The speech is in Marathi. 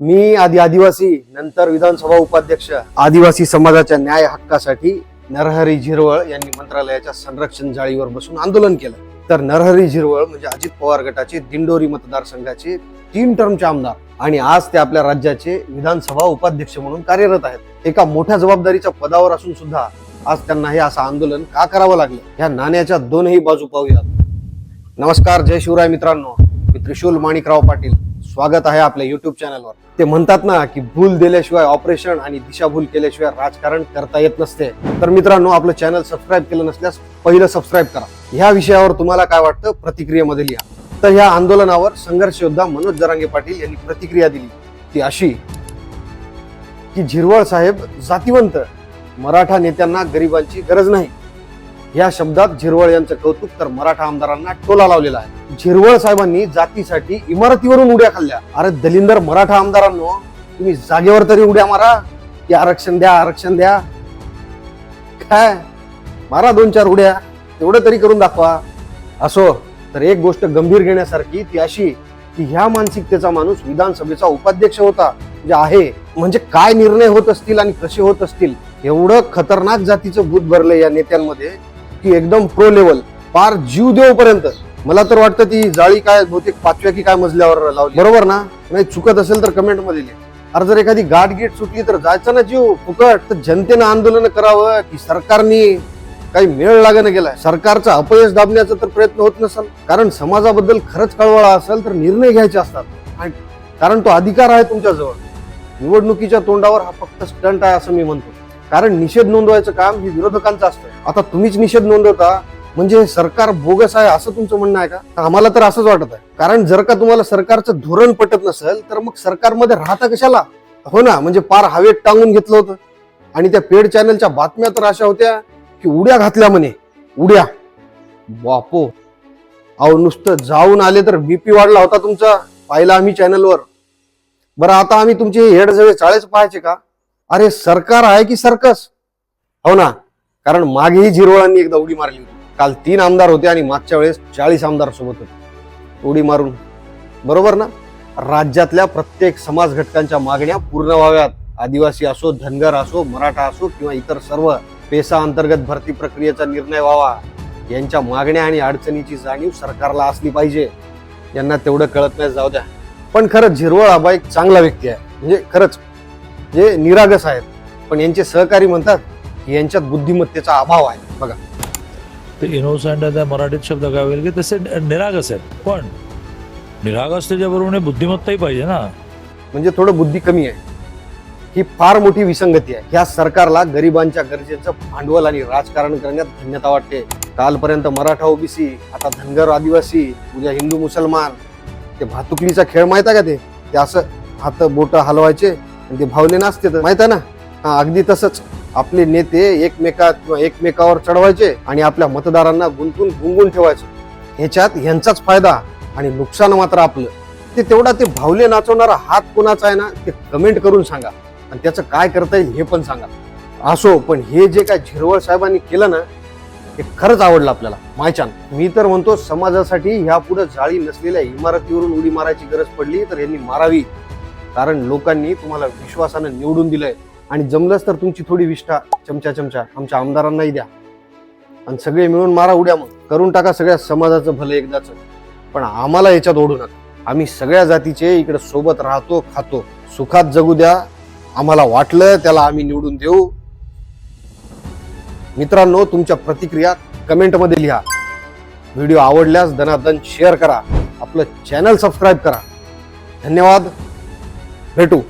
मी आधी आदिवासी नंतर विधानसभा उपाध्यक्ष आदिवासी समाजाच्या न्याय हक्कासाठी नरहरी झिरवळ यांनी मंत्रालयाच्या संरक्षण जाळीवर बसून आंदोलन केलं. तर नरहरी झिरवळ म्हणजे अजित पवार गटाचे दिंडोरी मतदारसंघाचे तीन टर्मचे आमदार आणि आज ते आपल्या राज्याचे विधानसभा उपाध्यक्ष म्हणून कार्यरत आहेत. एका मोठ्या जबाबदारीच्या पदावर असून सुद्धा आज त्यांना हे असं आंदोलन का करावं लागलं? ह्या नाण्याच्या दोनही बाजू पाहूयात. नमस्कार जय शिवराय मित्रांनो. मी त्रिशूल माणिकराव पाटील. स्वागत आहे आपल्या युट्यूब चॅनलवर ते म्हणतात ना की भूल दिल्याशिवाय ऑपरेशन आणि दिशाभूल केल्याशिवाय राजकारण करता येत नसते. तर मित्रांनो आपलं चॅनल सबस्क्राईब केलं नसल्यास पहिलं सबस्क्राईब करा. ह्या विषयावर तुम्हाला काय वाटतं? प्रतिक्रियेमध्ये लिहा. तर ह्या आंदोलनावर संघर्ष योद्धा मनोज जरांगे पाटील यांनी प्रतिक्रिया दिली. ती अशी की झिरवळ साहेब जातीवंत. मराठा नेत्यांना गरिबांची गरज नाही. या शब्दात झिरवळ यांचं कौतुक तर मराठा आमदारांना टोला लावलेला आहे. झिरवळ साहेबांनी जातीसाठी इमारतीवरून उड्या खाल्ल्या. अरे दलिंदर मराठा आमदारांनो तुम्ही जागेवर तरी उड्या मारा. की आरक्षण द्या आरक्षण द्या. काय? मारा दोन चार उड्या. तेवढं तरी करून दाखवा. असो तर एक गोष्ट गंभीर घेण्यासारखी ती अशी की ह्या मानसिकतेचा माणूस विधानसभेचा उपाध्यक्ष होता. म्हणजे आहे म्हणजे काय निर्णय होत असतील आणि कसे होत असतील एवढं खतरनाक जातीचं भूत भरलं या नेत्यांमध्ये की एकदम प्रो लेवल पार जीव देऊपर्यंत मला तर वाटतं ती जाळी काय बहुतेक पाचव्या की काय मजल्यावर लावली. बरोबर ना? नाही चुकत असेल तर कमेंटमध्ये लिहा. अरे जर एखादी गाठ गेट सुटली तर जायचं ना जीव? फुकट. तर जनतेनं आंदोलन करावं की सरकारनी काही मेळ लागणं गेलाय. सरकारचा अपयश दाबण्याचा तर प्रयत्न होत नसेल. कारण समाजाबद्दल खरंच कळवळा असेल तर निर्णय घ्यायचे असतात. कारण तो अधिकार आहे तुमच्याजवळ. निवडणुकीच्या तोंडावर हा फक्त स्टंट आहे असं मी म्हणतो. कारण निषेध नोंदवायचं काम हे विरोधकांचं असतं. आता तुम्हीच निषेध नोंदवता म्हणजे सरकार बोगस आहे असं तुमचं म्हणणं आहे का? आम्हाला तर असंच वाटत आहे. कारण जर का तुम्हाला सरकारचं धोरण पटत नसेल तर मग सरकारमध्ये राहता कशाला? हो ना म्हणजे पार हवेत टांगून घेतलं होतं. आणि त्या पेड चॅनलच्या बातम्या तर अशा होत्या की उड्या घातल्या म्हणे. उड्या. बापो. अहो नुसतं जाऊन आले तर बीपी वाढला होता तुमचा. पाहिला आम्ही चॅनलवर. बरं आता आम्ही तुमचे हेड जवळ चाळीस पाहायचे का? अरे सरकार आहे की सर्कस? हो ना. कारण मागेही झिरवळांनी एकदा उडी मारली होती. काल तीन आमदार होते आणि मागच्या वेळेस चाळीस आमदार सोबत होते. उडी मारून. बरोबर ना? राज्यातल्या प्रत्येक समाज घटकांच्या मागण्या पूर्ण व्हाव्यात. आदिवासी असो धनगर असो मराठा असो किंवा इतर सर्व पेसा अंतर्गत भरती प्रक्रियेचा निर्णय व्हावा. यांच्या मागण्या आणि अडचणीची जाणीव सरकारला असली पाहिजे. यांना तेवढं कळत नाही जाऊ द्या. पण खरंच झिरवळ आबा एक चांगला व्यक्ती आहे. म्हणजे खरंच. जे निरागस आहेत. पण यांचे सहकारी म्हणतात की यांच्यात बुद्धिमत्तेचा अभाव आहे. बघा. ते इनोसंट त्या मराठीत शब्द काय होईल की तसे निरागस आहेत पण निरागस त्याच्याबरोबर बुद्धिमत्ताही पाहिजे ना. म्हणजे थोडं बुद्धी कमी आहे. ही फार मोठी विसंगती आहे. ह्या सरकारला गरिबांच्या गरजेचं भांडवल आणि राजकारण करण्यात धन्यता वाटते. कालपर्यंत मराठा ओबीसी आता धनगर आदिवासी उद्या हिंदू मुसलमान. ते भातुकलीचा खेळ माहीत आहे का ते? ते असं हात बोट हलवायचे आणि ते भावले नाचते तर माहीत आहे ना? हा अगदी तसंच. आपले नेते एकमेकात किंवा एकमेकावर चढवायचे आणि आपल्या मतदारांना गुंतून गुंगून ठेवायचे. ह्याच्यात ह्यांचाच फायदा आणि नुकसान मात्र आपलं. ते तेवढा ते भावले नाचवणारा हात कोणाचा आहे ना ते कमेंट करून सांगा. आणि त्याचं काय करता येईल हे पण सांगा. असो पण हे जे काय झिरवळ साहेबांनी केलं ना हे खरंच आवडलं आपल्याला. मायचान मी तर म्हणतो समाजासाठी ह्या पुढे जाळी नसलेल्या इमारतीवरून उडी मारायची गरज पडली तर यांनी मारावी. कारण लोकांनी तुम्हाला विश्वासानं निवडून दिलंय. आणि जमलंच तर तुमची थोडी विष्ठा चमचा चमचा आमच्या आमदारांनाही द्या. आणि सगळे मिळून मारा उड्या मग. करून टाका सगळ्या समाजाचं भलं एकदाच. पण आम्हाला याच्यात ओढू नका. आम्ही सगळ्या जातीचे इकडे सोबत राहतो खातो. सुखात जगू द्या. आम्हाला वाटलं त्याला आम्ही निवडून देऊ. मित्रांनो तुमच्या प्रतिक्रिया कमेंटमध्ये लिहा. व्हिडिओ आवडल्यास दनादन शेअर करा. आपलं चॅनल सबस्क्राईब करा. धन्यवाद. भेटू.